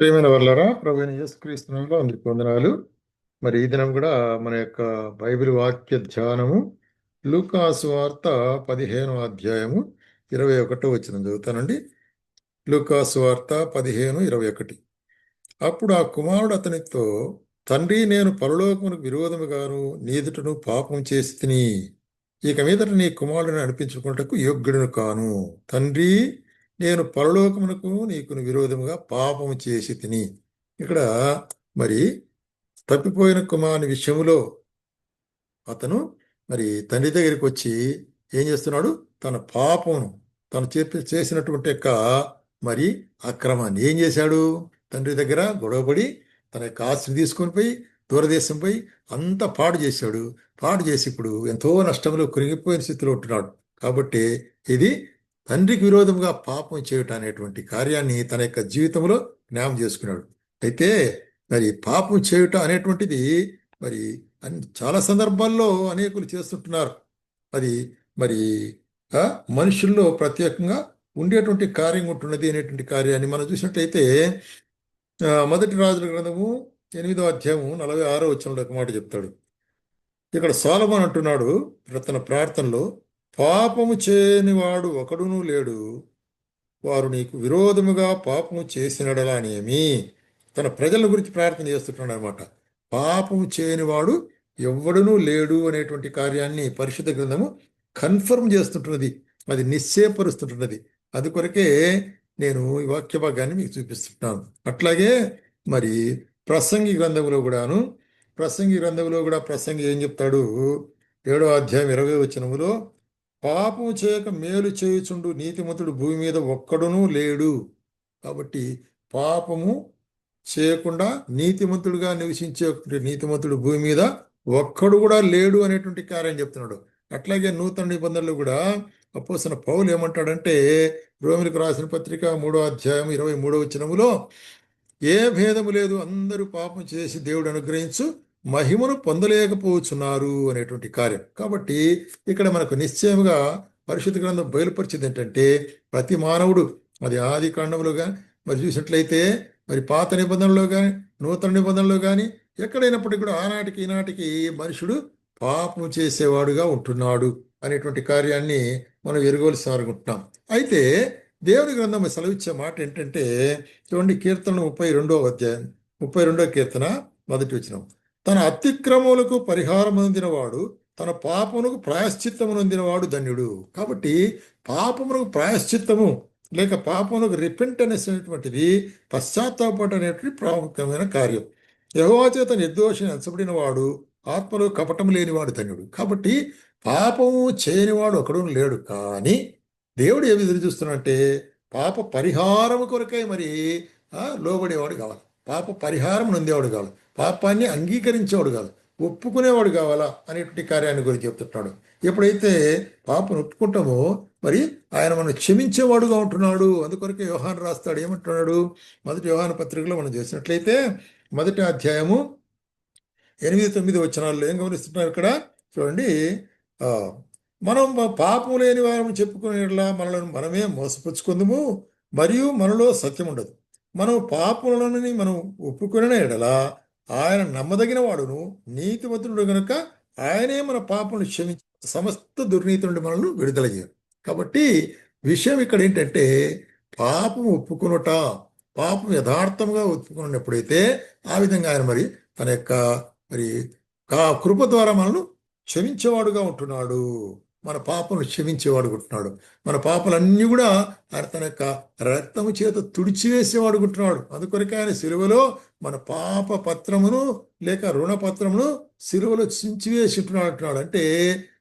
ప్రియమైన వర్లరా ప్రభుని యేసుక్రీస్తునంలో అందుకు వందనాలు. మరి ఈ దినం కూడా మన యొక్క బైబిల్ వాక్య ధ్యానము లూకాసు వార్త పదిహేను అధ్యాయము ఇరవై ఒకటో వచ్చిన చదువుతానండి. లూకాసు వార్త పదిహేను ఇరవై ఒకటి. అప్పుడు ఆ కుమారుడు అతనితో తండ్రి నేను పరలోకమునకు విరోధముగాను నీదుటను పాపం చేసి తిని ఇక మీదట నీ కుమారుడిని అనిపించుకున్నటకు యోగ్యుడును కాను. తండ్రి నేను పరలోకమునకు నీకు విరోధముగా పాపము చేసి తిని ఇక్కడ మరి తప్పిపోయిన కుమారుని విషయంలో అతను మరి తండ్రి దగ్గరికి వచ్చి ఏం చేస్తున్నాడు? తన పాపమును తను చెప్పి చేసినటువంటి యొక్క మరి అక్రమాన్ని ఏం చేశాడు? తండ్రి దగ్గర గొడవపడి తన యొక్క ఆస్తిని తీసుకొని పోయి దూరదేశం పోయి అంత పాడు చేశాడు. పాడు చేసి ఇప్పుడు ఎంతో నష్టంలో కురిగిపోయిన స్థితిలో ఉంటున్నాడు. కాబట్టి ఇది తండ్రికి విరోధంగా పాపం చేయటం అనేటువంటి కార్యాన్ని తన యొక్క జీవితంలో జ్ఞాపం చేసుకున్నాడు. అయితే మరి పాపం చేయటం అనేటువంటిది మరి చాలా సందర్భాల్లో అనేకులు చేస్తుంటున్నారు. అది మరి మనుషుల్లో ప్రత్యేకంగా ఉండేటువంటి కార్యం ఉంటున్నది అనేటువంటి కార్యాన్ని మనం చూసినట్లయితే మొదటి రాజుల గ్రంథము ఎనిమిదో అధ్యాయము నలభై ఆరో వచ్చిన ఒక మాట చెప్తాడు. ఇక్కడ సోలమన్ అంటున్నాడు తన ప్రార్థనలో పాపము చేయనివాడు ఒకడును లేడు. వారు నీకు విరోధముగా పాపము చేసినడలానేమి తన ప్రజల గురించి ప్రార్థన చేస్తున్నాడు అనమాట పాపము చేయనివాడు ఎవడునూ లేడు అనేటువంటి కార్యాన్ని పరిశుద్ధ గ్రంథము కన్ఫర్మ్ చేస్తుంటున్నది. అది నిశ్చయపరుస్తుంటున్నది. అది కొరకే నేను ఈ వాక్య భాగాన్ని మీకు చూపిస్తున్నాను అట్లాగే మరి ప్రసంగి గ్రంథంలో కూడాను ప్రసంగి గ్రంథంలో కూడా ప్రసంగి ఏం చెప్తాడు? ఏడో అధ్యాయం ఇరవై వచనములో పాపము చేయక మేలు చేయుచుండు నీతిమంతుడు భూమి మీద ఒక్కడునూ లేడు. కాబట్టి పాపము చేయకుండా నీతిమంతుడుగా నివసించే నీతిమంతుడు భూమి మీద ఒక్కడు కూడా లేడు అనేటువంటి కార్యం చెప్తున్నాడు. అట్లాగే నూతన నిబంధనలు కూడా అపోసిన పౌలు ఏమంటాడంటే రోమిలకు రాసిన పత్రిక మూడో అధ్యాయం ఇరవై మూడో వచనములో ఏ భేదము లేదు అందరూ పాపం చేసి దేవుడు అనుగ్రహించు మహిమను పొందలేకపోతున్నారు అనేటువంటి కార్యం. కాబట్టి ఇక్కడ మనకు నిశ్చయముగా పరిశుద్ధ గ్రంథం బయలుపరిచింది ఏంటంటే ప్రతి మానవుడు అది ఆది కాండంలో కానీ మరి చూసినట్లయితే మరి పాత నిబంధనలో కానీ నూతన నిబంధనలో కానీ ఎక్కడైనప్పటికీ కూడా ఆనాటికి ఈనాటికి మనుషుడు పాపం చేసేవాడుగా ఉంటున్నాడు అనేటువంటి కార్యాన్ని మనం ఎరుగవలసి అనుకుంటున్నాం అయితే దేవుడి గ్రంథం సెలవిచ్చే మాట ఏంటంటే చూడండి కీర్తన ముప్పై రెండో అధ్యాయం ముప్పై రెండో కీర్తన మొదటి వచ్చినాం తన అతిక్రమములకు పరిహారం అందినవాడు తన పాపమునకు ప్రాయశ్చిత్తము నొందినవాడు ధన్యుడు. కాబట్టి పాపమునకు ప్రాయశ్చిత్తము లేక పాపమునకు రిపెంటెనెస్ అనేటువంటిది పశ్చాత్తాపట అనేటువంటి ప్రాముఖ్యమైన కార్యం. యహోవా చేత ఎంచబడిన వాడు ఆత్మలో కపటం లేనివాడు ధన్యుడు. కాబట్టి పాపము చేయనివాడు ఒకడు లేడు. కానీ దేవుడు ఏమి ఎదురు చూస్తున్నట్టే పాప పరిహారము కొరకై మరి లోబడేవాడు కావాలి. పాప పరిహారం నొందేవాడు కావాలి పాపాన్ని అంగీకరించేవాడు కాదు. ఒప్పుకునేవాడు కావాలా అనేటువంటి కార్యాన్ని గురించి చెప్తున్నాడు ఎప్పుడైతే పాపను ఒప్పుకుంటామో మరి ఆయన మనం క్షమించేవాడుగా ఉంటున్నాడు. అందుకొరకే వ్యవహారం రాస్తాడు. ఏమంటున్నాడు? మొదటి వ్యవహార పత్రికలో మనం చేసినట్లయితే మొదటి అధ్యాయము ఎనిమిది తొమ్మిది వచ్చినాళ్ళు ఏం గమనిస్తున్నారు ఇక్కడ? చూడండి. మనం పాపం లేని వారం చెప్పుకునేలా మనలను మనమే మోసపుచ్చుకుందుము మరియు మనలో సత్యం ఉండదు. మనం పాపములని మనం ఒప్పుకునే ఎడల ఆయన నమ్మదగిన వాడును నీతివంతుడు గనుక ఆయనే మన పాపను క్షమించి సమస్త దుర్నీతి నుండి మనల్ని విడుదల చేయరు కాబట్టి విషయం ఇక్కడ ఏంటంటే పాపం ఒప్పుకునుట పాపం యథార్థంగా ఒప్పుకున్నప్పుడైతే ఆ విధంగా ఆయన మరి తన యొక్క మరి కృప ద్వారా మనల్ని క్షమించేవాడుగా ఉంటున్నాడు. మన పాపను క్షమించేవాడు ఉంటున్నాడు. మన పాపలన్నీ కూడా ఆయన తన యొక్క రక్తము చేత తుడిచివేసేవాడు ఉంటున్నాడు. అందుకొరకే ఆయన సిలువలో మన పాప పత్రమును లేక రుణ పత్రమును సిలువలో చించివేసి ఉంటున్నాడు అంటున్నాడు. అంటే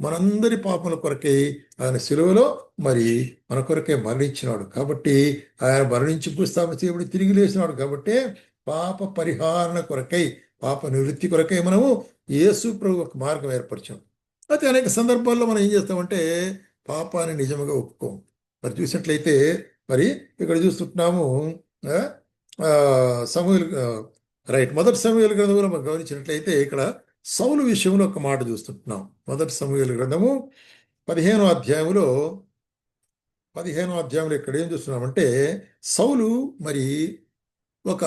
మనందరి పాపల కొరకై ఆయన సిలువలో మరి మన కొరకే మరణించినాడు. కాబట్టి ఆయన మరణించి పుస్తాప చేయబడి తిరిగి లేచినాడు. కాబట్టి పాప పరిహారణ కొరకై పాప నివృత్తి కొరకై మనము యేసు ప్రభు ఒక మార్గం ఏర్పరిచాం. అయితే అనేక సందర్భాల్లో మనం ఏం చేస్తామంటే పాపాన్ని నిజంగా ఒప్పుకోం మరి చూసినట్లయితే మరి ఇక్కడ చూస్తుంటున్నాము సమూహలు రైట్. మొదటి సమూహల గ్రంథంలో మనం గమనించినట్లయితే ఇక్కడ సౌలు విషయంలో ఒక మాట చూస్తుంటున్నాం. మొదటి సమూహల గ్రంథము పదిహేనో అధ్యాయంలో పదిహేనో అధ్యాయంలో ఇక్కడ ఏం చూస్తున్నామంటే సౌలు మరి ఒక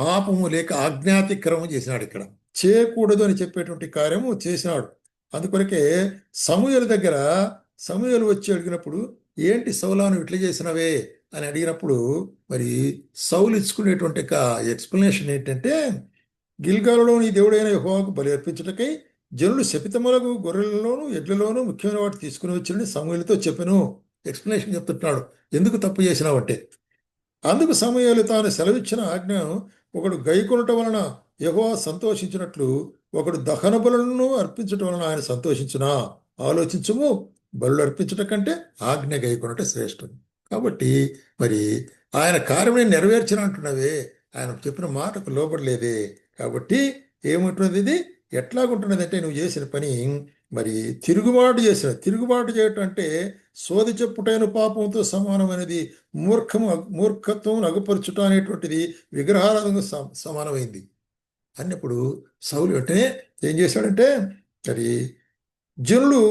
పాపము లేక అజ్ఞాతిక్రమం చేసినాడు ఇక్కడ. చేయకూడదు అని చెప్పేటువంటి కార్యము చేసినాడు. అందుకొరకే సమూహల దగ్గర సమూహలు వచ్చి అడిగినప్పుడు ఏంటి సౌలాను ఇట్లా చేసినవే? అని అడిగినప్పుడు మరి సౌలు ఇచ్చుకునేటువంటి ఒక ఎక్స్ప్లెనేషన్ ఏంటంటే గిల్గాలలో నీ దేవుడైన యెహోవాకు బలి అర్పించుటకై జనులు శపితములకు గొర్రెలలోను ఎడ్లలోను ముఖ్యమైన వాటి తీసుకుని వచ్చిందని సమూహలతో చెప్పాను. ఎక్స్ప్లెనేషన్ చెప్తున్నాడు ఎందుకు తప్పు చేసినావంటే అందుకు సమయాలు తాను సెలవిచ్చిన ఆజ్ఞ ఒకడు గైకొనటం వలన యెహోవా సంతోషించినట్లు ఒకడు దహన బలులను అర్పించటం వలన ఆయన సంతోషించునా ఆలోచించము బలు అర్పించటం కంటే ఆజ్ఞ గైకొనట శ్రేష్టం. కాబట్టి మరి ఆయన కార్యమే నెరవేర్చిన అంటున్నవే ఆయన చెప్పిన మాటకు లోపడలేదే కాబట్టి ఏముంటున్నది ఇది? ఎట్లాగుంటున్నది అంటే నువ్వు చేసిన పని మరి తిరుగుబాటు చేసిన తిరుగుబాటు చేయటం అంటే సోది చెప్పుటైన పాపంతో సమానమైనది మూర్ఖము మూర్ఖత్వం అగుపరచుట అనేటువంటిది విగ్రహారాధనకు స- సమానమైంది. అన్నప్పుడు సౌలు వెంటనే ఏం చేశాడంటే మరి జనులు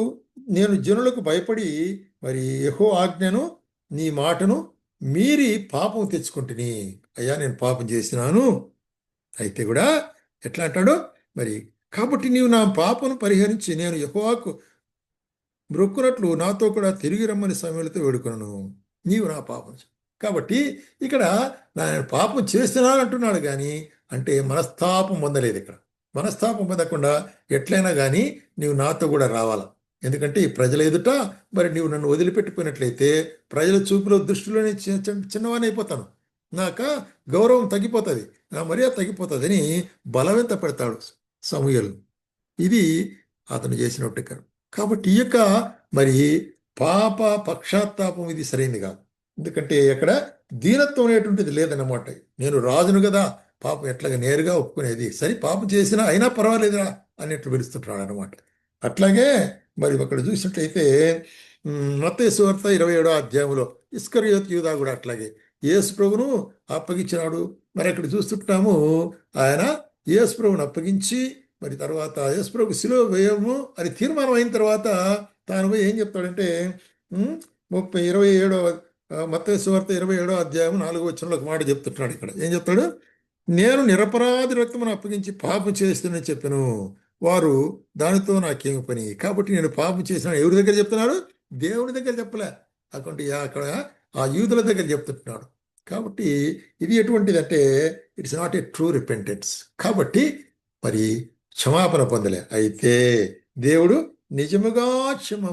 నేను జనులకు భయపడి మరి యహో ఆజ్ఞను నీ మాటను మీరి పాపం తెచ్చుకుంటుని. అయ్యా నేను పాపం చేసినాను. అయితే కూడా ఎట్లా అంటాడు? మరి కాబట్టి నీవు నా పాపను పరిహరించి నేను యహోవాకు బ్రొక్కునట్లు నాతో కూడా తిరిగి రమ్మని సమయంలో వేడుకున్నాను నీవు నా పాపం కాబట్టి ఇక్కడ నేను పాపం చేస్తున్నాను అంటున్నాడు కానీ అంటే మనస్తాపం పొందలేదు ఇక్కడ. మనస్తాపం పొందకుండా ఎట్లయినా కానీ నీవు నాతో కూడా రావాలా? ఎందుకంటే ఈ ప్రజల ఎదుట మరి నీవు నన్ను వదిలిపెట్టిపోయినట్లయితే ప్రజల చూపులో దృష్టిలోనే చిన్న చి- చిన్నవాని అయిపోతాను. నాక గౌరవం తగ్గిపోతుంది. నా మర్యాద తగ్గిపోతుంది అని బలవంత పెడతాడు సమూహలు ఇది అతను చేసినట్టు కాదు. కాబట్టి ఈ యొక్క మరి పాప పక్షాత్తాపం ఇది సరైనది కాదు. ఎందుకంటే అక్కడ దీనత్వం అనేటువంటిది లేదన్నమాట. నేను రాజును కదా పాపం ఎట్లాగా నేరుగా ఒప్పుకునేది? సరే పాపం చేసినా అయినా పర్వాలేదురా అన్నట్లు పిలుస్తుంటాడు అనమాట అట్లాగే మరి అక్కడ చూసినట్లయితే మత్తయి ఇరవై ఏడో అధ్యాయంలో ఇస్కరియోత్ యూదా కూడా అట్లాగే యేసు ప్రభును అప్పగించినాడు. మరి అక్కడ చూస్తుంటాము ఆయన యేసు ప్రభును అప్పగించి మరి తర్వాత యేసు ప్రభు శిలువ వేయము అని తీర్మానం అయిన తర్వాత తాను పోయి ఏం చెప్తాడంటే ముప్పై ఇరవై ఏడో మత్తయి సువార్త ఇరవై ఏడో అధ్యాయం నాలుగో వచనంలో ఒక మాట చెప్తున్నాడు ఇక్కడ. ఏం చెప్తాడు? నేను నిరపరాధి రక్తమును అప్పగించి పాపం చేస్తుందని చెప్పాను. వారు దానితో నాకేమి పని? కాబట్టి నేను పాపం చేసిన ఎవరి దగ్గర చెప్తున్నాడు? దేవుని దగ్గర చెప్పలే. అటువంటి అక్కడ ఆ యూదుల దగ్గర చెప్తున్నాడు కాబట్టి ఇది ఎటువంటిది అంటే it's not a true repentance కాబట్టి మరి క్షమాపణ పొందలే. అయితే దేవుడు నిజముగా క్షమ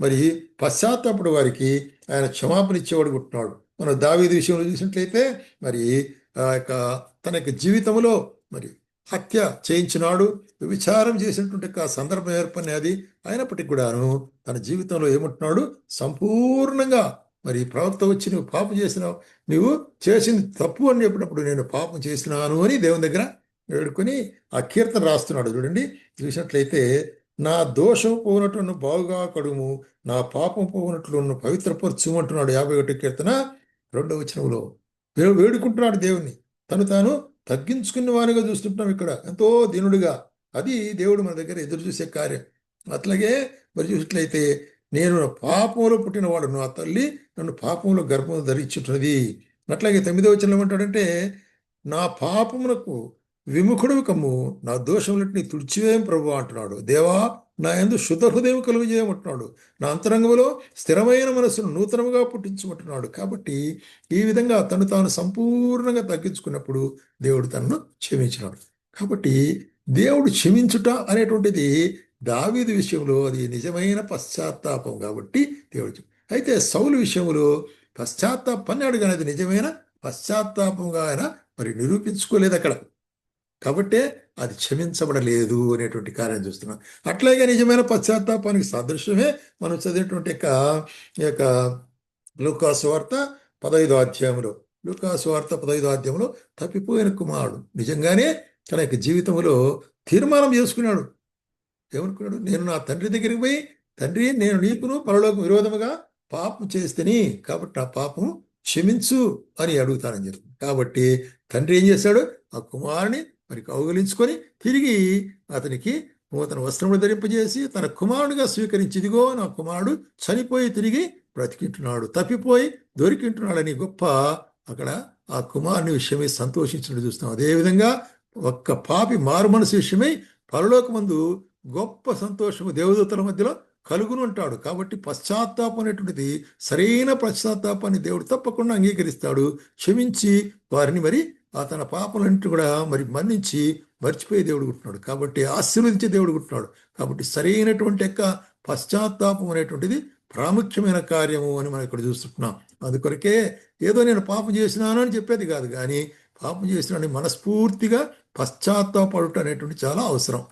మరి పశ్చాత్తాపడు వారికి ఆయన క్షమాపణ ఇచ్చేవాడు ఉంటున్నాడు మనం దావీది విషయంలో చూసినట్లయితే మరి ఆ యొక్క తన యొక్క జీవితంలో మరి హత్య చేయించినాడు విచారం చేసినటువంటి ఒక సందర్భం ఏర్పడినది అయినప్పటికీ కూడాను తన జీవితంలో ఏమంటున్నాడు? సంపూర్ణంగా మరి ప్రవక్త వచ్చి నువ్వు పాపం చేసినావు నువ్వు చేసింది తప్పు అని చెప్పినప్పుడు నేను పాపం చేసినాను అని దేవుని దగ్గర వేడుకొని ఆ కీర్తన రాస్తున్నాడు. చూడండి చూసినట్లయితే నా దోషం పోనట్టు బాగుగా కడుము నా పాపం పోనట్లు నన్ను పవిత్రపరచు అంటున్నాడు యాభై ఒకటి కీర్తన రెండవ వచనంలో. వేడుకుంటున్నాడు దేవుణ్ణి. తను తాను తగ్గించుకున్న వారిగా చూస్తుంటున్నాం ఇక్కడ. ఎంతో దీనుడిగా. అది దేవుడు మన దగ్గర ఎదురు చూసే కార్యం. అట్లాగే మరి చూసినట్లయితే నేను పాపంలో పుట్టినవాడు నా తల్లి నన్ను పాపంలో గర్భం ధరించుంటున్నది అట్లాగే తొమ్మిదో వచ్చిన ఏమంటాడంటే నా పాపమునకు విముఖుడు కమ్ము నా దోషములన్నీ తుడిచివేం ప్రభు అంటున్నాడు. దేవా నా యందు శుద్ధ హృదయం కలుగు చేయమంటున్నాడు నా అంతరంగంలో స్థిరమైన మనసును నూతనముగా పుట్టించమంటున్నాడు కాబట్టి ఈ విధంగా తను తాను సంపూర్ణంగా తగ్గించుకున్నప్పుడు దేవుడు తనను క్షమించినాడు. కాబట్టి దేవుడు క్షమించుట అనేటువంటిది దావీదు విషయంలో అది నిజమైన పశ్చాత్తాపం కాబట్టి దేవుడు అయితే సౌలు విషయంలో పశ్చాత్తాపన్నాడు కానీ అది నిజమైన పశ్చాత్తాపంగా ఆయన మరి నిరూపించుకోలేదు అక్కడ. కాబట్టే అది క్షమించబడలేదు అనేటువంటి కార్యం చూస్తున్నాం. అట్లాగే నిజమైన పశ్చాత్తాపానికి సాదృశ్యమే మనం చదివినటువంటి యొక్క ఈ యొక్క లూకాసు వార్త పదైదో అధ్యాయంలో లూకాసు వార్త పదైదో అధ్యాయంలో తప్పిపోయిన కుమారుడు. నిజంగానే తన యొక్క జీవితంలో తీర్మానం చేసుకున్నాడు. ఏమనుకున్నాడు? నేను నా తండ్రి దగ్గరికి పోయి తండ్రి నేను నీకును పరలోక విరోధముగా పాపం చేస్తేని కాబట్టి నా పాపం క్షమించు అని అడుగుతానని చెప్పింది కాబట్టి తండ్రి ఏం చేశాడు? ఆ కుమారుని మరి కౌగలించుకొని తిరిగి అతనికి నూతన వస్త్రములు ధరింపజేసి తన కుమారుడిగా స్వీకరించి ఇదిగో నా కుమారుడు చనిపోయి తిరిగి బ్రతికింటున్నాడు తప్పిపోయి దొరికింటున్నాడని గొప్ప అక్కడ ఆ కుమారుని విషయమై సంతోషించినట్టు చూస్తాం అదేవిధంగా ఒక్క పాపి మారు మనసు విషయమై పరలోకమందు గొప్ప సంతోషము దేవదూతల మధ్యలో కలుగును ఉంటాడు కాబట్టి పశ్చాత్తాపం అనేటువంటిది సరైన పశ్చాత్తాపాన్ని దేవుడు తప్పకుండా అంగీకరిస్తాడు. క్షమించి వారిని మరి తన పాపలంటూ కూడా మరి మన్నించి మర్చిపోయే దేవుడు ఉంటున్నాడు. కాబట్టి ఆశీర్వదించే దేవుడు ఉంటున్నాడు. కాబట్టి సరైనటువంటి యొక్క పశ్చాత్తాపం అనేటువంటిది ప్రాముఖ్యమైన కార్యము అని మనం ఇక్కడ చూస్తున్నాం. అందుకొరకే ఏదో నేను పాపం చేసినాను అని చెప్పేది కాదు. కానీ పాపం చేసినాను మనస్ఫూర్తిగా పశ్చాత్తాపడుట అనేటువంటి చాలా అవసరం.